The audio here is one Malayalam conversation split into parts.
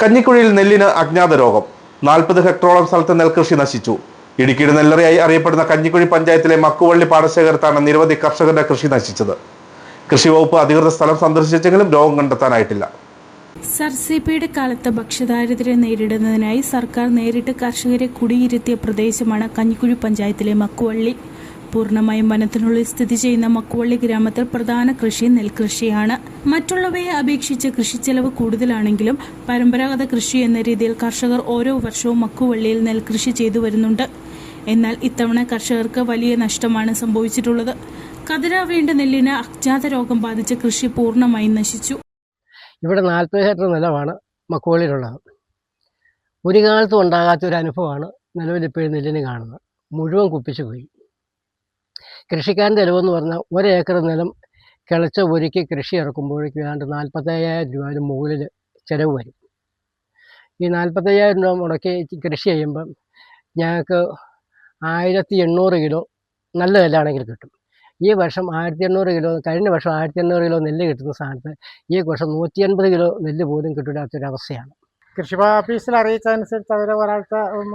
കഞ്ഞിക്കുഴിയിൽ നെല്ലിന് അജ്ഞാത രോഗം. നാൽപ്പത് ഹെക്ടറോളം സ്ഥലത്ത് നെൽകൃഷി നശിച്ചു. ഇടുക്കിയുടെ നെല്ലറയായി അറിയപ്പെടുന്ന കഞ്ഞിക്കുഴി പഞ്ചായത്തിലെ മക്കുവള്ളി പാടശേഖരത്താണ് നിരവധി കർഷകരുടെ കൃഷി നശിച്ചത്. കൃഷി വകുപ്പ് അധികൃത സ്ഥലം സന്ദർശിച്ചെങ്കിലും രോഗം കണ്ടെത്താനായിട്ടില്ല. സർസിപിയുടെ കാലത്ത് ഭക്ഷ്യദാരിദ്ര്യം നേരിടുന്നതിനായി സർക്കാർ നേരിട്ട് കർഷകരെ കുടിയിരുത്തിയ പ്രദേശമാണ് കഞ്ഞിക്കുഴി പഞ്ചായത്തിലെ മക്കുവള്ളി. പൂർണമായും വനത്തിനുള്ളിൽ സ്ഥിതി ചെയ്യുന്ന മക്കുവള്ളി ഗ്രാമത്തിൽ പ്രധാന കൃഷി നെൽകൃഷിയാണ്. മറ്റുള്ളവയെ അപേക്ഷിച്ച് കൃഷിച്ചെലവ് കൂടുതലാണെങ്കിലും പരമ്പരാഗത കൃഷി എന്ന രീതിയിൽ കർഷകർ ഓരോ വർഷവും മക്കുവള്ളിയിൽ നെൽകൃഷി ചെയ്തു വരുന്നുണ്ട്. എന്നാൽ ഇത്തവണ കർഷകർക്ക് വലിയ നഷ്ടമാണ് സംഭവിച്ചിട്ടുള്ളത്. കതിരാവേണ്ട നെല്ലിന് അജ്ഞാത രോഗം ബാധിച്ച് കൃഷി പൂർണമായും നശിച്ചു. ഇവിടെ നാൽപ്പത് ഹെക്ടർ നിലമാണ് മക്കുവള്ളിയിലുള്ളത്. ഒരു കാലത്തും ഉണ്ടാകാത്ത ഒരു അനുഭവമാണ് നിലവിൽ ഇപ്പോഴും നെല്ലിന് കാണുന്നത്. മുഴുവൻ കുപ്പിച്ചു പോയി. കൃഷിക്കാരന്റെ ചിലവെന്ന് പറഞ്ഞാൽ ഒരേക്കർ നിലം കിളച്ച് ഒരുക്കി കൃഷി ഇറക്കുമ്പോഴേക്കും ഏതാണ്ട് നാൽപ്പത്തയ്യായിരം രൂപയുടെ മുകളിൽ ചിലവ് വരും. ഈ നാൽപ്പത്തയ്യായിരം രൂപ മുടക്കി കൃഷി ചെയ്യുമ്പം ഞങ്ങൾക്ക് ആയിരത്തി എണ്ണൂറ് കിലോ നല്ല നെല്ലാണെങ്കിൽ കിട്ടും. ഈ വർഷം ആയിരത്തി എണ്ണൂറ് കിലോ കഴിഞ്ഞ വർഷം ആയിരത്തി എണ്ണൂറ് കിലോ നെല്ല് കിട്ടുന്ന സ്ഥാനത്ത് ഈ വർഷം നൂറ്റി അൻപത് കിലോ നെല്ല് പോലും കിട്ടില്ലാത്തൊരവസ്ഥയാണ് കൃഷി ഓഫീസിൽ അറിയിച്ചതനുസരിച്ച് അവർ ഒരാഴ്ച ഒരു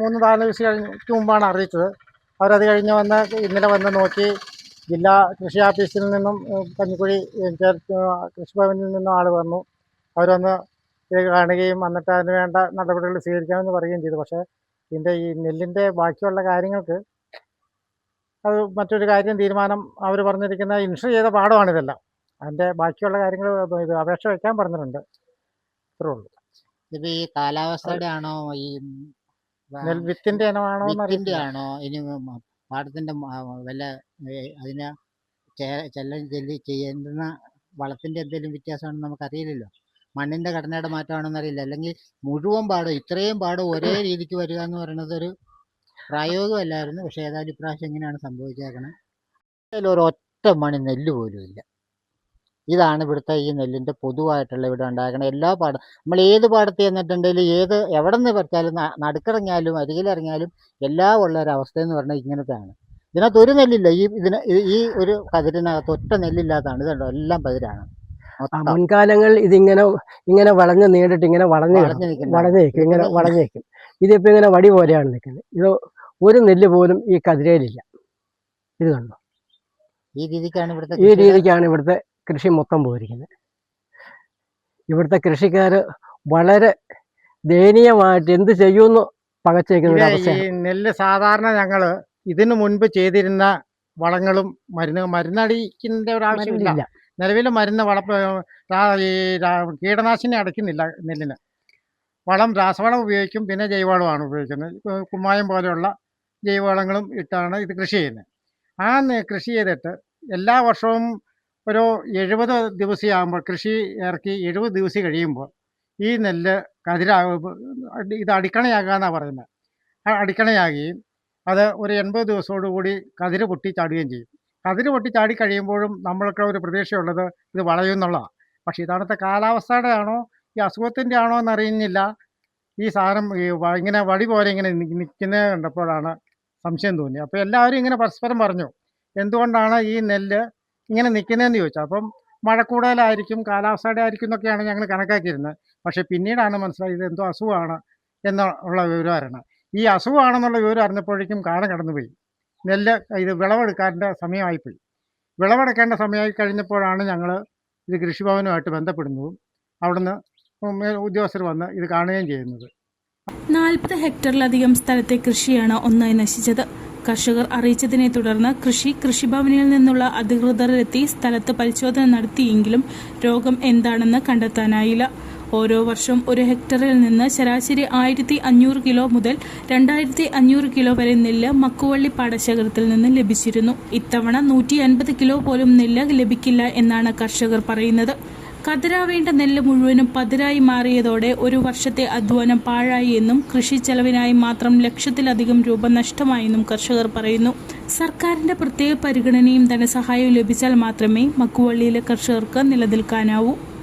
മൂന്ന് നാല് ദിവസം കഴിഞ്ഞ് മുമ്പാണ് അറിയിച്ചത്. അവരത് കഴിഞ്ഞ് വന്ന് ഇന്നലെ വന്ന് നോക്കി ജില്ലാ കൃഷി ഓഫീസിൽ നിന്നും കഞ്ഞിക്കുഴി കൃഷിഭവനിൽ നിന്നും ആൾ വന്നു. അവരൊന്ന് ഇത് കാണുകയും എന്നിട്ട് അതിന് വേണ്ട നടപടികൾ സ്വീകരിക്കാമെന്ന് പറയുകയും ചെയ്തു. പക്ഷേ ഇതിന്റെ ഈ നെല്ലിന്റെ ബാക്കിയുള്ള കാര്യങ്ങൾക്ക് അത് മറ്റൊരു കാര്യം തീരുമാനം അവർ പറഞ്ഞിരിക്കുന്ന ഇൻഷുർ ചെയ്ത പാടമാണിതെല്ലാം അതിന്റെ ബാക്കിയുള്ള കാര്യങ്ങൾ ഇത് അപേക്ഷ വയ്ക്കാൻ പറഞ്ഞിട്ടുണ്ട്. ഇത്രേ ഉള്ളൂ. ഇത് ഈ കാലാവസ്ഥയുടെ ആണോ? ഈ നെൽ വിത്തിന്റെ ഇനമാണോ ഇനി മ- വല്ല അതിന് ചെ- ചെല്ലം ചെല്ലി ചെയ്യുന്ന വളത്തിന്റെ എന്തെങ്കിലും വ്യത്യാസമാണെന്ന് നമുക്കറിയില്ലല്ലോ. മണ്ണിന്റെ ഘടനയുടെ മാറ്റമാണെന്ന് അറിയില്ല. അല്ലെങ്കിൽ മുഴുവൻ പാടും ഇത്രയും പാടും ഒരേ രീതിക്ക് വരിക എന്ന് പറയുന്നത് ഒരു പ്രായോഗികമല്ലായിരുന്നു. പക്ഷെ ഏതായാലും ഇപ്രാവശ്യം എങ്ങനെയാണ് സംഭവിച്ചേക്കണേ? അതിൽ ഒരു ഒറ്റ മണി നെല്ല് പോലും ഇല്ല. ഇതാണ് ഇവിടുത്തെ ഈ നെല്ലിന്റെ പൊതുവായിട്ടുള്ള ഇവിടെ ഉണ്ടാക്കണ എല്ലാ പാടം നമ്മൾ ഏത് പാടത്ത് ചെന്നിട്ടുണ്ടെങ്കിലും ഏത് എവിടെ നിന്ന് പറിച്ചാലും നടുക്കിറങ്ങിയാലും അരികിലിറങ്ങിയാലും എല്ലാം ഉള്ള ഒരു അവസ്ഥ എന്ന് പറഞ്ഞാൽ ഇങ്ങനത്തെയാണ്. ഇതിനകത്ത് ഒരു നെല്ലില്ല ഈ ഇതിന് ഈ- ഒരു കതിരിനകത്ത് ഒറ്റ നെല്ലില്ലാത്തതാണ് ഇതുണ്ടോ എല്ലാം പതിരാണ്. മുൻകാലങ്ങൾ ഇതിങ്ങനെ ഇങ്ങനെ വളഞ്ഞ് നീണ്ടിട്ട് ഇങ്ങനെ വളഞ്ഞ് വളഞ്ഞ് നിൽക്കും ഇങ്ങനെ വളഞ്ഞു നിൽക്കും. ഇതിപ്പോൾ ഇങ്ങനെ വടി പോലെയാണ് നിൽക്കുന്നത്. ഇത് ഒരു നെല്ല് പോലും ഈ കതിരയിലില്ല ഇത് കണ്ടോ? ഈ രീതിക്കാണ് ഇവിടുത്തെ ഈ രീതിക്കാണ് ഇവിടുത്തെ കൃഷി മൊത്തം പോയിരിക്കുന്നത്. ഇവിടുത്തെ കൃഷിക്കാർ വളരെ ദയനീയമായിട്ട് എന്ത് ചെയ്യുമെന്ന് പകച്ചേക്കുന്ന നെല്ല് സാധാരണ ഞങ്ങൾ ഇതിനു മുൻപ് ചെയ്തിരുന്ന വളങ്ങളും മരുന്ന് മരുന്നടിക്കേണ്ട ഒരു ആവശ്യമില്ല. നിലവിൽ മരുന്ന് വള ഈ കീടനാശിനി അടയ്ക്കുന്നില്ല നെല്ലിന്. വളം രാസവളം ഉപയോഗിക്കും പിന്നെ ജൈവവളമാണ് ഉപയോഗിക്കുന്നത്. കുമ്മായം പോലെയുള്ള ജൈവവളങ്ങളും ഇട്ടാണ് ഇത് കൃഷി ചെയ്യുന്നത്. ആ കൃഷി ചെയ്തിട്ട് എല്ലാ വർഷവും ഒരു എഴുപത് ദിവസമാകുമ്പോൾ കൃഷി ഇറക്കി എഴുപത് ദിവസം കഴിയുമ്പോൾ ഈ നെല്ല് കതിരാകുമ്പോൾ ഇത് അടിക്കണയാകാന്നാണ് പറയുന്നത് അടിക്കണയാകുകയും അത് ഒരു എൺപത് ദിവസത്തോടുകൂടി കതിര് പൊട്ടി ചാടുകയും ചെയ്യും. കതിര് പൊട്ടി ചാടി കഴിയുമ്പോഴും നമ്മൾക്ക് ഒരു പ്രതീക്ഷയുള്ളത് ഇത് വളയും എന്നുള്ളതാണ് പക്ഷേ ഇതാണത്തെ കാലാവസ്ഥയുടെ ആണോ ഈ അസുഖത്തിന്റെ ആണോ എന്നറിയുന്നില്ല. ഈ സാധനം ഇങ്ങനെ വടി പോലെ ഇങ്ങനെ നിൽക്കുന്നത് കണ്ടപ്പോഴാണ് സംശയം തോന്നി അപ്പോൾ എല്ലാവരും ഇങ്ങനെ പരസ്പരം പറഞ്ഞു എന്തുകൊണ്ടാണ് ഈ നെല്ല് ഇങ്ങനെ നിൽക്കുന്നതെന്ന് ചോദിച്ചു. അപ്പം മഴ കൂടുതലായിരിക്കും കാലാവസ്ഥയുടെ ആയിരിക്കും എന്നൊക്കെയാണ് ഞങ്ങൾ കണക്കാക്കിയിരുന്നത്. പക്ഷേ പിന്നീടാണ് മനസ്സിലായത് എന്തോ അസുഖമാണ് എന്നുള്ള വിവരം അറിയണം ഈ അസുഖമാണെന്നുള്ള വിവരം അറിഞ്ഞപ്പോഴേക്കും കാലം കടന്നുപോയി. നെല്ല് ഇത് വിളവെടുക്കാന്റെ സമയമായിപ്പോയി. വിളവെടുക്കേണ്ട സമയമായി കഴിഞ്ഞപ്പോഴാണ് ഞങ്ങൾ ഇത് കൃഷിഭവനുമായിട്ട് ബന്ധപ്പെടുന്നതും അവിടുന്ന് ഉദ്യോഗസ്ഥർ വന്ന് ഇത് കാണുകയും ചെയ്യുന്നത്. നാൽപ്പത് ഹെക്ടറിലധികം സ്ഥലത്തെ കൃഷിയാണ് ഒന്നായി നശിച്ചത്. കർഷകർ അറിയിച്ചതിനെ തുടർന്ന് കൃഷി കൃഷിഭവനിൽ നിന്നുള്ള അധികൃതരെത്തി സ്ഥലത്ത് പരിശോധന നടത്തിയെങ്കിലും രോഗം എന്താണെന്ന് കണ്ടെത്താനായില്ല. ഓരോ വർഷവും ഒരു ഹെക്ടറിൽ നിന്ന് ശരാശരി ആയിരത്തി അഞ്ഞൂറ് കിലോ മുതൽ രണ്ടായിരത്തി അഞ്ഞൂറ് കിലോ വരെ നെല്ല് മക്കുവള്ളി പാടശേഖരത്തിൽ നിന്ന് ലഭിച്ചിരുന്നു. ഇത്തവണ നൂറ്റി അൻപത് കിലോ പോലും നെല്ല് ലഭിക്കില്ല എന്നാണ് കർഷകർ പറയുന്നത്. കതിരാവേണ്ട നെല്ല് മുഴുവനും പതിരായി മാറിയതോടെ ഒരു വർഷത്തെ അധ്വാനം പാഴായി എന്നും കൃഷി ചെലവിനായി മാത്രം ലക്ഷത്തിലധികം രൂപ നഷ്ടമായെന്നും കർഷകർ പറയുന്നു. സർക്കാരിന്റെ പ്രത്യേക പരിഗണനയും ധനസഹായവും ലഭിച്ചാൽ മാത്രമേ മക്കുവള്ളിയിലെ കർഷകർക്ക് നിലനിൽക്കാനാവൂ.